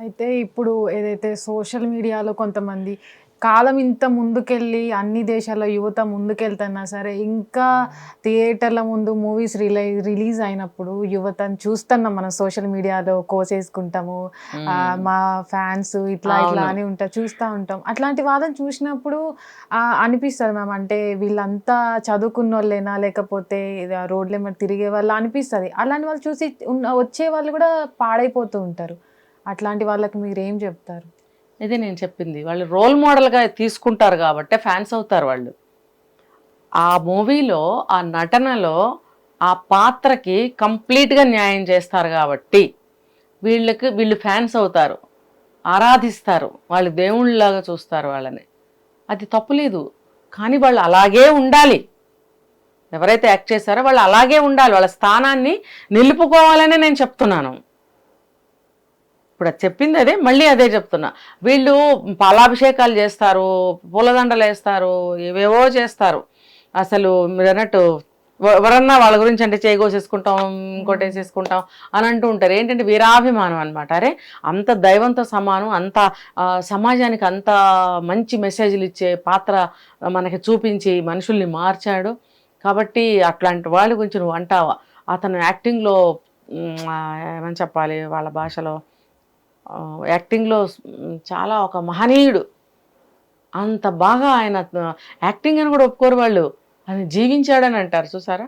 అయితే ఇప్పుడు ఏదైతే సోషల్ మీడియాలో కొంతమంది కాలం ఇంత ముందుకెళ్ళి అన్ని దేశాల్లో యువత ముందుకెళ్తున్నా సరే ఇంకా థియేటర్ల ముందు మూవీస్ రిలైజ్ రిలీజ్ అయినప్పుడు యువతను చూస్తున్నాం మనం సోషల్ మీడియాలో కోసేసుకుంటాము. మా ఫ్యాన్స్ ఇట్లా ఇట్లా. అని ఉంటా చూస్తూ ఉంటాం. అట్లాంటి వాళ్ళని చూసినప్పుడు అనిపిస్తుంది మ్యామ్. అంటే వీళ్ళంతా చదువుకున్న వాళ్ళేనా లేకపోతే రోడ్ల మీద తిరిగే వాళ్ళు అనిపిస్తుంది. అలాంటి వాళ్ళు చూసి ఉన్న- వచ్చే వాళ్ళు కూడా పాడైపోతూ ఉంటారు. అట్లాంటి వాళ్ళకి మీరు ఏం చెప్తారు? ఇది నేను చెప్పింది. వాళ్ళు రోల్ మోడల్గా తీసుకుంటారు కాబట్టి ఫ్యాన్స్ అవుతారు వాళ్ళు. ఆ మూవీలో ఆ నటనలో ఆ పాత్రకి కంప్లీట్గా న్యాయం చేస్తారు కాబట్టి వీళ్ళకి వీళ్ళు ఫ్యాన్స్ అవుతారు. ఆరాధిస్తారు. వాళ్ళు దేవుళ్ళలాగా చూస్తారు వాళ్ళని. అది తప్పులేదు కానీ వాళ్ళు అలాగే ఉండాలి. ఎవరైతే యాక్ట్ చేశారో వాళ్ళు అలాగే ఉండాలి. వాళ్ళ స్థానాన్ని నిలుపుకోవాలనే నేను చెప్తున్నాను. ఇప్పుడు అది చెప్పింది అదే మళ్ళీ అదే చెప్తున్నా. వీళ్ళు పాలాభిషేకాలు చేస్తారు పూలదండలు వేస్తారు ఏవేవో చేస్తారు. అసలు మీరు అన్నట్టు ఎవరన్నా వాళ్ళ గురించి అంటే చేయగోసేసుకుంటాం ఇంకోటి వేసేసుకుంటాం అని అంటూ ఉంటారు. ఏంటంటే వీరాభిమానం అనమాట అరే అంత దైవంతో సమానం అంత సమాజానికి అంత మంచి మెసేజ్లు ఇచ్చే పాత్ర మనకి చూపించి మనుషుల్ని మార్చాడు. కాబట్టి అట్లాంటి వాళ్ళ గురించి నువ్వు అంటావా? అతను యాక్టింగ్లో ఏమని చెప్పాలి? వాళ్ళ భాషలో యాక్టింగ్లో చాలా ఒక మహనీయుడు. అంత బాగా ఆయన యాక్టింగ్ అని కూడా ఒప్పుకోరు వాళ్ళు. ఆయన జీవించాడని అంటారు చూసారా?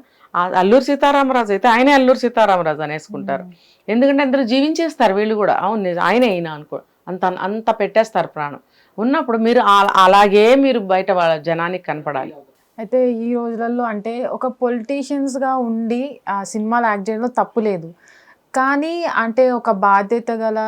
అల్లూరు సీతారామరాజు అయితే ఆయనే అల్లూరు సీతారామరాజు అనేసుకుంటారు. ఎందుకంటే అందరూ జీవించేస్తారు వీళ్ళు కూడా. అవును ఆయనే అయినా అనుకో అంత అంత పెట్టేస్తారు ప్రాణం. ఉన్నప్పుడు మీరు అలాగే మీరు బయట వాళ్ళ జనానికి కనపడాలి. అయితే ఈ రోజులలో అంటే ఒక పొలిటీషియన్స్గా ఉండి ఆ సినిమాలు యాక్ట్ చేయడంలో తప్పు లేదు. కానీ అంటే ఒక బాధ్యత గల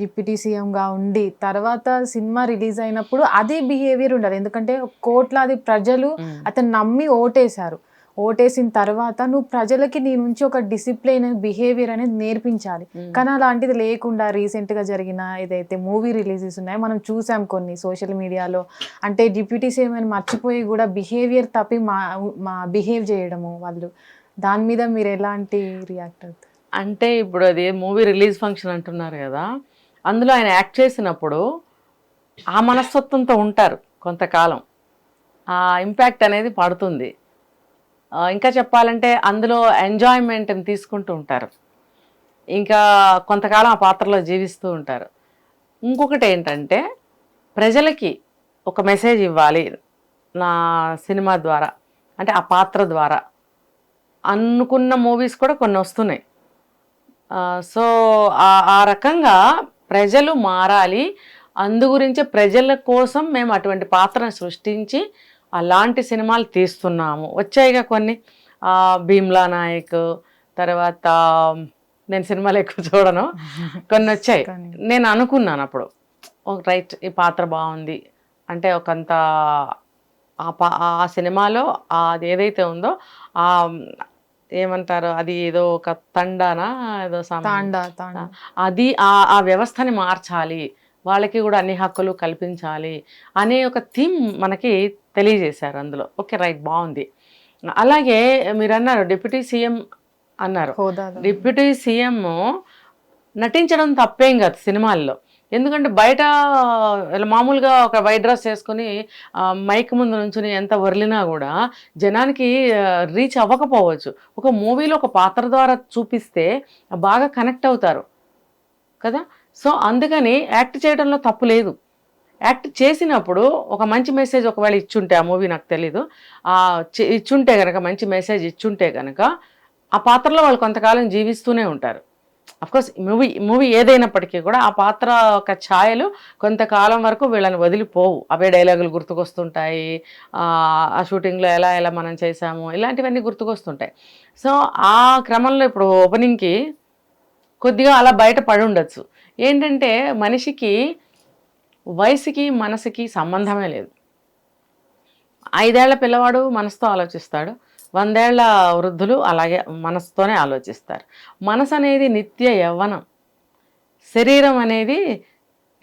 డిప్యూటీ గా ఉండి తర్వాత సినిమా రిలీజ్ అయినప్పుడు అదే బిహేవియర్ ఉండాలి. ఎందుకంటే కోట్లాది ప్రజలు. అతను నమ్మి ఓటేశారు. ఓటేసిన తర్వాత నువ్వు ప్రజలకి నీ నుంచి ఒక డిసిప్లిన్ బిహేవియర్ అనేది నేర్పించాలి. కానీ అలాంటిది లేకుండా recent గా జరిగిన ఏదైతే మూవీ రిలీజెస్ ఉన్నాయో మనం చూసాం కొన్ని సోషల్ మీడియాలో. అంటే డిప్యూటీ సీఎం అని మర్చిపోయి కూడా బిహేవియర్ తప్పి మా మా బిహేవ్ చేయడము వాళ్ళు. దాని మీద మీరు ఎలాంటి రియాక్ట్ అవుతారు? అంటే ఇప్పుడు అది మూవీ రిలీజ్ ఫంక్షన్ అంటున్నారు కదా అందులో ఆయన యాక్ట్ చేసినప్పుడు ఆ మనస్తత్వంతో ఉంటారు కొంతకాలం. ఆ ఇంపాక్ట్ అనేది పడుతుంది. ఇంకా చెప్పాలంటే అందులో ఎంజాయ్మెంట్ని తీసుకుంటూ ఉంటారు. ఇంకా కొంతకాలం ఆ పాత్రలో జీవిస్తూ ఉంటారు. ఇంకొకటి ఏంటంటే ప్రజలకి ఒక మెసేజ్ ఇవ్వాలి నా సినిమా ద్వారా అంటే ఆ పాత్ర ద్వారా. అనుకున్న మూవీస్ కూడా కొన్ని వస్తున్నాయి. సో ఆ- రకంగా ప్రజలు మారాలి. అందు గురించి ప్రజల కోసం మేము అటువంటి పాత్రను సృష్టించి అలాంటి సినిమాలు తీస్తున్నాము. వచ్చాయిగా కొన్ని. భీమ్లా నాయక్ తర్వాత నేను సినిమాలు ఎక్కువ చూడను. కొన్ని వచ్చాయి. నేను అనుకున్నాను అప్పుడు. రైట్ ఈ పాత్ర బాగుంది. అంటే ఒకంత ఆ పా ఆ సినిమాలో అది ఏదైతే ఉందో ఆ ఏమంటారు? అది ఏదో ఒక తండానా? ఏదో తాండా తాండా. అది ఆ ఆ వ్యవస్థని మార్చాలి. వాళ్ళకి కూడా అన్ని హక్కులు కల్పించాలి అనే ఒక థీమ్ మనకి తెలియజేశారు అందులో. ఓకే రైట్ బాగుంది. అలాగే మీరు అన్నారు డిప్యూటీ సీఎం అన్నారు. డిప్యూటీ సీఎం నటించడం తప్పేం కాదు సినిమాల్లో. ఎందుకంటే బయట ఇలా మామూలుగా ఒక వైట్ డ్రెస్ వేసుకొని మైక్ ముందు నుంచుని ఎంత వరిలినా కూడా జనానికి రీచ్ అవ్వకపోవచ్చు. ఒక మూవీలో ఒక పాత్ర ద్వారా చూపిస్తే బాగా కనెక్ట్ అవుతారు. కదా? సో అందుకని యాక్ట్ చేయడంలో తప్పు లేదు. యాక్ట్ చేసినప్పుడు ఒక మంచి మెసేజ్ ఒకవేళ ఇచ్చుంటే ఆ మూవీ నాకు తెలీదు ఇచ్చుంటే కనుక మంచి మెసేజ్ ఇచ్చుంటే కనుక ఆ పాత్రలో వాళ్ళు కొంతకాలం జీవిస్తూనే ఉంటారు. అఫ్కోర్స్ మూవీ మూవీ ఏదైనప్పటికీ కూడా ఆ పాత్ర ఒక ఛాయలు కొంతకాలం వరకు వీళ్ళని వదిలిపోవు. అవే డైలాగులు గుర్తుకొస్తుంటాయి. ఆ ఆ షూటింగ్లో ఎలా ఎలా మనం చేసాము ఇలాంటివన్నీ గుర్తుకొస్తుంటాయి. సో ఆ క్రమంలో ఇప్పుడు ఓపెనింగ్కి కొద్దిగా అలా బయట పడి ఉండొచ్చు. ఏంటంటే మనిషికి వయసుకి మనసుకి సంబంధమే లేదు. ఐదేళ్ళ పిల్లవాడు మనసుతో ఆలోచిస్తాడు. వందేళ్ళ వృద్ధులు అలాగే మనసుతోనే ఆలోచిస్తారు. మనసు అనేది నిత్య యవ్వనం. శరీరం అనేది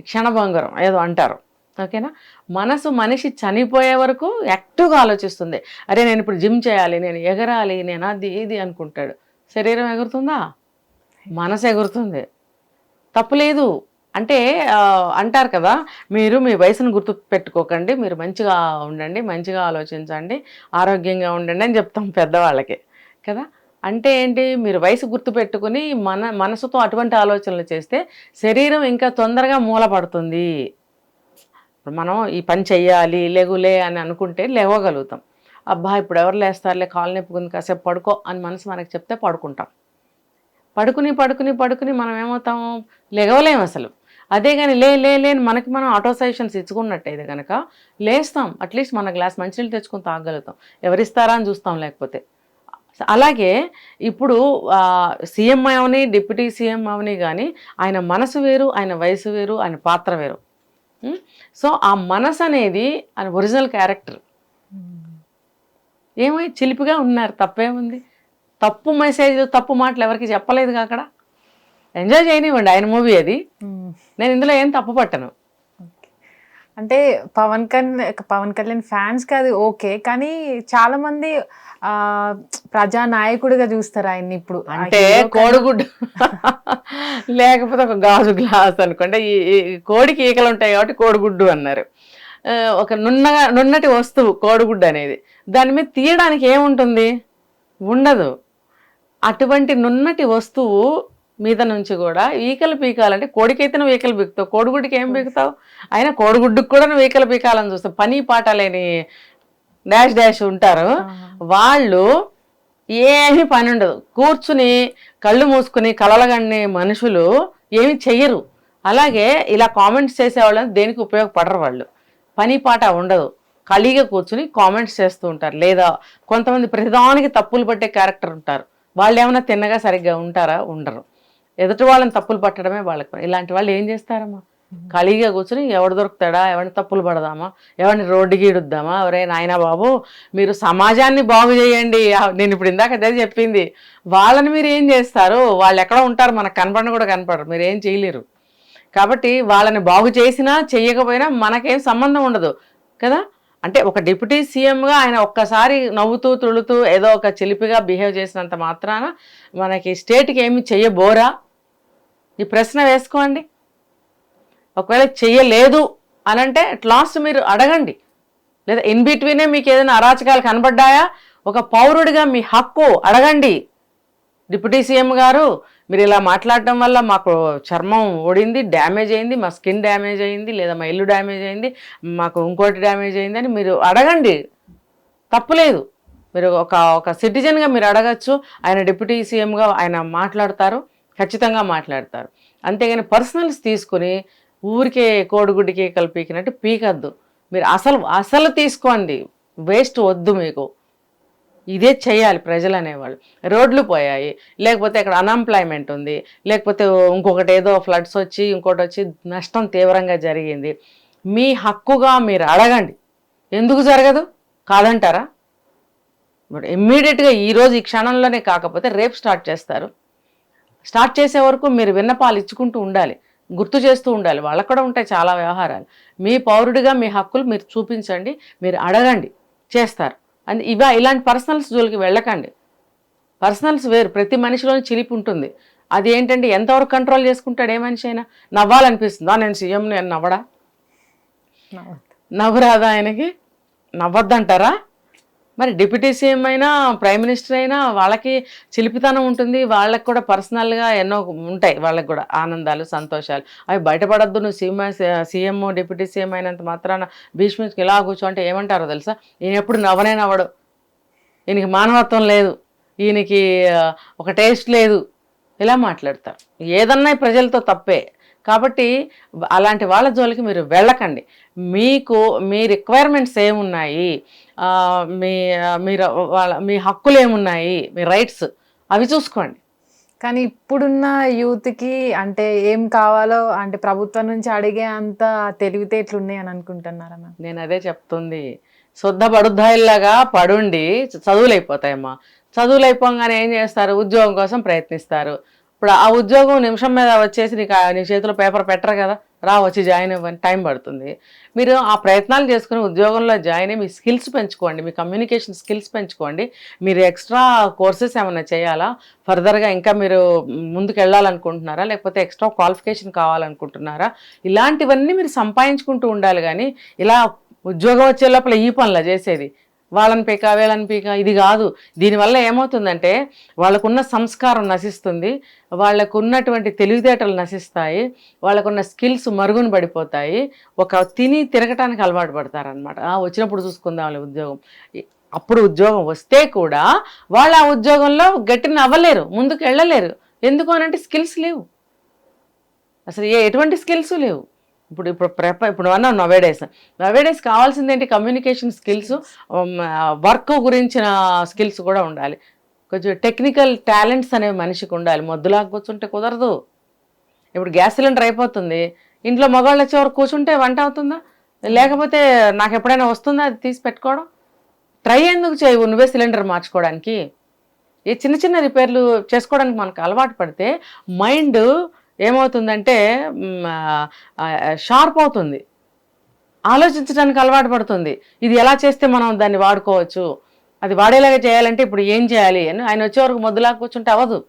క్షణభంగురం ఏదో అంటారు. ఓకేనా? మనసు మనిషి చనిపోయే వరకు యాక్టివ్గా ఆలోచిస్తుంది. అరే నేను ఇప్పుడు జిమ్ చేయాలి నేను ఎగరాలి నేను అది ఇది అనుకుంటాడు. శరీరం ఎగురుతుందా? మనసు ఎగురుతుంది. తప్పులేదు అంటే అంటారు కదా మీరు మీ వయసును గుర్తు పెట్టుకోకండి మీరు మంచిగా ఉండండి మంచిగా ఆలోచించండి ఆరోగ్యంగా ఉండండి అని చెప్తాం పెద్దవాళ్ళకి కదా? అంటే ఏంటి మీరు వయసు గుర్తు పెట్టుకుని మన మనసుతో అటువంటి ఆలోచనలు చేస్తే శరీరం ఇంకా తొందరగా మూలపడుతుంది మనం ఈ పని చెయ్యాలి లేగులే అని అనుకుంటే లేవగలుగుతాం. అబ్బా ఇప్పుడు ఎవరు లేస్తారులే కాలు నొప్పుకుంది కాసేపు పడుకో అని మనసు మనకు చెప్తే పడుకుంటాం. పడుకుని పడుకుని పడుకుని మనం ఏమవుతాం? లెగవలేం అసలు. అదే కానీ లే లే లేని మనకి మనం ఆటో సజెషన్స్ ఇచ్చుకున్నట్టయితే కనుక లేస్తాం. అట్లీస్ట్ మన గ్లాస్ మంచినీళ్ళు తెచ్చుకొని తాగలుగుతాం ఎవరిస్తారా అని చూస్తాం లేకపోతే. అలాగే ఇప్పుడు సీఎం అవని డిప్యూటీ సీఎం అవని కానీ ఆయన మనసు వేరు ఆయన వయసు వేరు ఆయన పాత్ర వేరు? సో ఆ మనసు అనేది ఆయన ఒరిజినల్ క్యారెక్టర్. ఏమై? చిలిపిగా ఉన్నారు. తప్పేముంది? తప్పు మెసేజ్ తప్పు మాటలు ఎవరికి చెప్పలేదు అక్కడ. ఎంజాయ్ చేయనివ్వండి. ఆయన మూవీ అది. నేను ఇందులో ఏం తప్పు పట్టను. అంటే పవన్ కళ్యాణ్ పవన్ కళ్యాణ్ ఫ్యాన్స్కి అది ఓకే కానీ చాలా మంది ఆ ప్రజా నాయకుడిగా చూస్తారు ఆయన్ని ఇప్పుడు. అంటే కోడిగుడ్డు. లేకపోతే ఒక గాజు గ్లాస్ అనుకోండి. ఈ కోడికి ఈకలు ఉంటాయి కాబట్టి కోడిగుడ్డు అన్నారు. ఒక నున్నగా నున్నటి వస్తువు కోడిగుడ్డు అనేది. దాని మీద తీయడానికి ఏముంటుంది? ఉండదు. అటువంటి నున్నటి వస్తువు మీద నుంచి కూడా ఈకలు పీకాలంటే కోడికైతే నువ్వు ఈకలు పీకుతావు కోడిగుడ్డుకి ఏం పీకుతావు? అయినా కోడిగుడ్డుకు కూడా నువ్వు ఈకలు పీకాలని చూస్తావు. పని పాట లేని డాష్ డాష్ ఉంటారు. వాళ్ళు ఏమీ పని ఉండదు. కూర్చుని కళ్ళు మూసుకుని కలలగన్ని మనుషులు ఏమి చెయ్యరు. అలాగే ఇలా కామెంట్స్ చేసేవాళ్ళని దేనికి ఉపయోగపడరు వాళ్ళు. పని పాట ఉండదు. ఖాళీగా కూర్చుని కామెంట్స్ చేస్తూ ఉంటారు. లేదా కొంతమంది ప్రతిదానికి తప్పులు పట్టే క్యారెక్టర్ ఉంటారు. వాళ్ళు ఏమైనా తిన్నగా సరిగ్గా ఉంటారా? ఉండరు. ఎదుటి వాళ్ళని తప్పులు పట్టడమే వాళ్ళకి ఇలాంటి వాళ్ళు ఏం చేస్తారమ్మా? ఖాళీగా కూర్చుని ఎవడు దొరుకుతాడా? ఎవరిని తప్పులు పడదామా? ఎవరిని రోడ్డు గీడుద్దామా? ఎవరే నాయనా బాబు మీరు సమాజాన్ని బాగు చేయండి. నేను ఇప్పుడు ఇందాక అదే చెప్పింది. వాళ్ళని మీరు ఏం చేస్తారు? వాళ్ళు ఎక్కడ ఉంటారు మనకు కనపడిన కూడా కనపడరు. మీరు ఏం చేయలేరు. కాబట్టి వాళ్ళని బాగు చేసినా చెయ్యకపోయినా మనకేం సంబంధం ఉండదు. కదా? అంటే ఒక డిప్యూటీ సీఎంగా ఆయన ఒక్కసారి నవ్వుతూ తుళుతూ ఏదో ఒక చిలిపిగా బిహేవ్ చేసినంత మాత్రాన మనకి స్టేట్కి ఏమి చెయ్యబోరా ఈ ప్రశ్న వేసుకోండి. ఒకవేళ చెయ్యలేదు అని అంటే లాస్ట్ మీరు అడగండి. లేదా ఇన్ బిట్వీనే మీకు ఏదైనా అరాచకాలు కనబడ్డాయా? ఒక పౌరుడిగా మీ హక్కు అడగండి. డిప్యూటీ సీఎం గారు మీరు ఇలా మాట్లాడటం వల్ల మాకు చర్మం ఓడింది డ్యామేజ్ అయింది మా స్కిన్ డ్యామేజ్ అయింది లేదా మా ఇల్లు డ్యామేజ్ అయింది మాకు ఇంకోటి డ్యామేజ్ అయింది అని మీరు అడగండి. తప్పులేదు మీరు ఒక ఒక సిటిజన్గా మీరు అడగచ్చు. ఆయన డిప్యూటీ సీఎంగా ఆయన మాట్లాడతారు. ఖచ్చితంగా మాట్లాడతారు. అంతేగాని పర్సనల్స్ తీసుకుని ఊరికే కోడిగుడ్డికి కలిపీకినట్టు పీకద్దు. మీరు అసలు అసలు తీసుకోండి. వేస్ట్ వద్దు మీకు. ఇదే చేయాలి ప్రజలు అనేవాళ్ళు రోడ్లు పోయాయి. లేకపోతే ఇక్కడ అన్ఎంప్లాయ్మెంట్ ఉంది. లేకపోతే ఇంకొకటి ఏదో ఫ్లడ్స్ వచ్చి ఇంకోటి వచ్చి నష్టం తీవ్రంగా జరిగింది. మీ హక్కుగా మీరు అడగండి. ఎందుకు జరగదు? కాదంటారా? ఇప్పుడు ఇమ్మీడియట్గా ఈరోజు ఈ క్షణంలోనే కాకపోతే రేపు స్టార్ట్ చేస్తారు. స్టార్ట్ చేసే వరకు మీరు విన్నపాలు ఇచ్చుకుంటూ ఉండాలి. గుర్తు చేస్తూ ఉండాలి. వాళ్ళకు కూడా ఉంటాయి చాలా వ్యవహారాలు. మీ పౌరుడిగా మీ హక్కులు మీరు చూపించండి. మీరు అడగండి. చేస్తారు. అండ్ ఇవా ఇలాంటి పర్సనల్స్ జోలికి వెళ్ళకండి. పర్సనల్స్ వేరు. ప్రతి మనిషిలోని చిలిపి ఉంటుంది. అది ఏంటంటే ఎంతవరకు కంట్రోల్ చేసుకుంటాడు ఏ మనిషి అయినా? నవ్వాలనిపిస్తుందా? నేను సీఎం నేను నవ్వడా నవ్వురాదా ఆయనకి? నవ్వద్దంటారా? మరి డిప్యూటీ సీఎం అయినా ప్రైమ్ మినిస్టర్ అయినా వాళ్ళకి చిలిపితనం ఉంటుంది. వాళ్ళకి కూడా పర్సనల్గా ఎన్నో ఉంటాయి వాళ్ళకి కూడా ఆనందాలు సంతోషాలు. అవి బయటపడద్దు. నువ్వు సీఎం సీఎం డిప్యూటీ సీఎం అయినంత మాత్రాన భీష్మికి ఇలా కూర్చోంటే ఏమంటారో తెలుసా? ఈయన ఎప్పుడు నవ్వనే నవ్వడు. ఈయనకి మానవత్వం లేదు. ఈయనకి ఒక టేస్ట్ లేదు. ఇలా మాట్లాడతారు. ఏదన్నా ప్రజలతో తప్పే. కాబట్టి అలాంటి వాళ్ళ జోలికి మీరు వెళ్ళకండి. మీకు మీ రిక్వైర్మెంట్స్ ఏమున్నాయి? మీ మీరు వాళ్ళ మీ హక్కులు ఏమున్నాయి? మీ రైట్స్ అవి చూసుకోండి. కానీ ఇప్పుడున్న యూత్కి అంటే ఏం కావాలో అంటే ప్రభుత్వం నుంచి అడిగే అంత తెలివితేటలు ఉన్నాయి అని అనుకుంటున్నారా మ్యామ్? నేను అదే చెప్తుంది. శుద్ధ పడుద్దాయిల్లాగా పడుండి చదువులు అయిపోతాయమ్మా. చదువులు అయిపోగానే ఏం చేస్తారు? ఉద్యోగం కోసం ప్రయత్నిస్తారు. ఇప్పుడు ఆ ఉద్యోగం నిమిషం మీద వచ్చేసి నీకు నీ చేతిలో పేపర్ పెట్టరు కదా రా వచ్చి జాయిన్ అవ్వని టైం పడుతుంది. మీరు ఆ ప్రయత్నాలు చేసుకుని ఉద్యోగంలో జాయిన్ అయ్యి మీ స్కిల్స్ పెంచుకోండి మీ కమ్యూనికేషన్ స్కిల్స్ పెంచుకోండి. మీరు ఎక్స్ట్రా కోర్సెస్ ఏమైనా చేయాలా? ఫర్దర్గా ఇంకా మీరు ముందుకు వెళ్ళాలనుకుంటున్నారా లేకపోతే ఎక్స్ట్రా క్వాలిఫికేషన్ కావాలనుకుంటున్నారా? ఇలాంటివన్నీ మీరు సంపాదించుకుంటూ ఉండాలి కానీ ఇలా ఉద్యోగం వచ్చే లోపల ఈ పనుల చేసేది. వాళ్ళని పీక వీళ్ళని పీక ఇది కాదు. దీనివల్ల ఏమవుతుందంటే వాళ్ళకున్న సంస్కారం నశిస్తుంది వాళ్ళకున్నటువంటి తెలివితేటలు నశిస్తాయి వాళ్ళకున్న స్కిల్స్ మరుగున పడిపోతాయి ఒక తిని తిరగటానికి అలవాటు పడతారనమాట వచ్చినప్పుడు చూసుకుందాం ఉద్యోగం. అప్పుడు ఉద్యోగం వస్తే కూడా వాళ్ళు ఆ ఉద్యోగంలో గట్టిన అవ్వలేరు ముందుకు వెళ్ళలేరు ఎందుకు అనంటే స్కిల్స్ లేవు. అసలు ఏ ఎటువంటి స్కిల్స్ లేవు. ఇప్పుడు ఇప్పుడు ప్రెప ఇప్పుడు అన్నా నవేడేస్. నవేడేస్ కావాల్సింది ఏంటి కమ్యూనికేషన్ స్కిల్స్ వర్క్ గురించిన స్కిల్స్ కూడా ఉండాలి. కొంచెం టెక్నికల్ టాలెంట్స్ అనేవి మనిషికి ఉండాలి. మొద్దులా కూర్చుంటే కుదరదు. ఇప్పుడు గ్యాస్ సిలిండర్ అయిపోతుంది. ఇంట్లో మగవాళ్ళు వచ్చే వరకు కూర్చుంటే వంట అవుతుందా? లేకపోతే నాకు ఎప్పుడైనా వస్తుందా అది తీసి పెట్టుకోవడం? ట్రై ఎందుకు చేయవు? నువ్వే సిలిండర్ మార్చుకోవడానికి. ఈ చిన్న చిన్న రిపేర్లు చేసుకోవడానికి మనకు అలవాటు పడితే మైండ్ ఏమవుతుందంటే షార్ప్ అవుతుంది. ఆలోచించడానికి అలవాటు పడుతుంది. ఇది ఎలా చేస్తే మనం దాన్ని వాడుకోవచ్చు? అది వాడేలాగా చేయాలంటే ఇప్పుడు ఏం చేయాలి అని ఆయన వచ్చే వరకు మొద్దులా కూర్చుంటే అవ్వదు.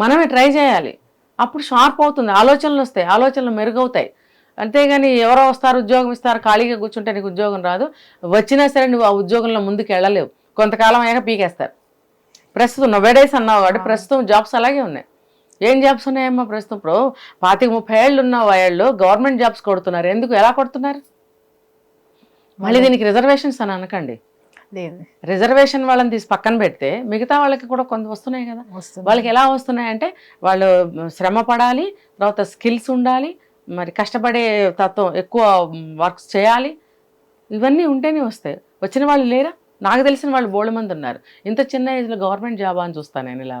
మనమే ట్రై చేయాలి. అప్పుడు షార్ప్ అవుతుంది. ఆలోచనలు వస్తాయి. ఆలోచనలు మెరుగవుతాయి. అంతేగాని ఎవరో వస్తారు ఉద్యోగం ఇస్తారు ఖాళీగా కూర్చుంటే నీకు ఉద్యోగం రాదు. వచ్చినా సరే నువ్వు ఆ ఉద్యోగంలో ముందుకు వెళ్ళలేవు కొంతకాలం అయ్యాక పీకేస్తారు. ప్రస్తుతం నొవెడేస్ అన్నావు కాబట్టి ప్రస్తుతం జాబ్స్ అలాగే ఉన్నాయి. ఏం జాబ్స్ ఉన్నాయమ్మా ప్రస్తుతం? ఇప్పుడు పాతిక ముప్పై ఏళ్ళు ఉన్న వాళ్ళు గవర్నమెంట్ జాబ్స్ కొడుతున్నారు. ఎందుకు? ఎలా కొడుతున్నారు? మళ్ళీ దీనికి రిజర్వేషన్స్ అని అనకండి. లేదు రిజర్వేషన్ వాళ్ళని తీసి పక్కన పెడితే మిగతా వాళ్ళకి కూడా కొంత వస్తున్నాయి కదా. వాళ్ళకి ఎలా వస్తున్నాయంటే వాళ్ళు శ్రమ పడాలి తర్వాత స్కిల్స్ ఉండాలి మరి కష్టపడే తత్వం ఎక్కువ వర్క్స్ చేయాలి. ఇవన్నీ ఉంటేనే వస్తాయి. వచ్చిన వాళ్ళు లేరా? నాకు తెలిసిన వాళ్ళు బోల్డ్ మంది ఉన్నారు. ఇంత చిన్న ఏజ్లో గవర్నమెంట్ జాబ్ అని చూస్తాను నేను ఇలా.